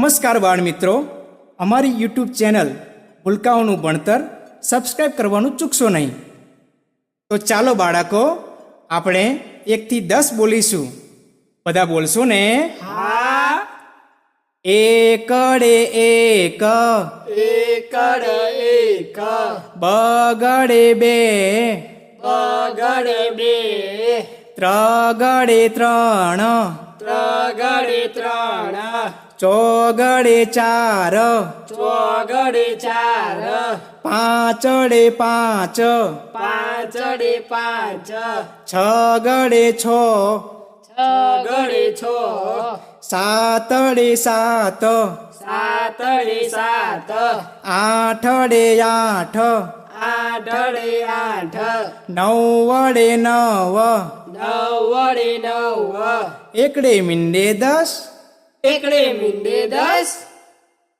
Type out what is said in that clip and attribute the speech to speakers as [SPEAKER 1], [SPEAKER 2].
[SPEAKER 1] નમસ્કાર બાળ મિત્રો. અમારી યુટ્યુબ ચેનલ ભૂલકાઓનું ભણતર સબસ્ક્રાઈબ કરવાનું ચૂકશો નહીં. તો ચાલો બાળકો આપણે એકથી દસ બોલીશું. બધા બોલશો ને?
[SPEAKER 2] હા.
[SPEAKER 1] એકડે એક.
[SPEAKER 2] એકડ એક.
[SPEAKER 1] બગડે બે.
[SPEAKER 2] બગડે બે.
[SPEAKER 1] ત્રગડે ત્રણ.
[SPEAKER 2] ત્રગડે ત્રણ.
[SPEAKER 1] ચોગડી ચાર.
[SPEAKER 2] ચોગડી ચાર.
[SPEAKER 1] પાંચડે પાંચ.
[SPEAKER 2] પાંચડે પાંચ.
[SPEAKER 1] છ ગડી છ.
[SPEAKER 2] છગડે છ.
[SPEAKER 1] સાતડે સાત.
[SPEAKER 2] સાતડે સાત.
[SPEAKER 1] આઠડે આઠ.
[SPEAKER 2] આઠડે આઠ
[SPEAKER 1] નવડે નવ
[SPEAKER 2] નવડે નવ
[SPEAKER 1] એકડે મીંડે દસ
[SPEAKER 2] એકડે મીંડે દસ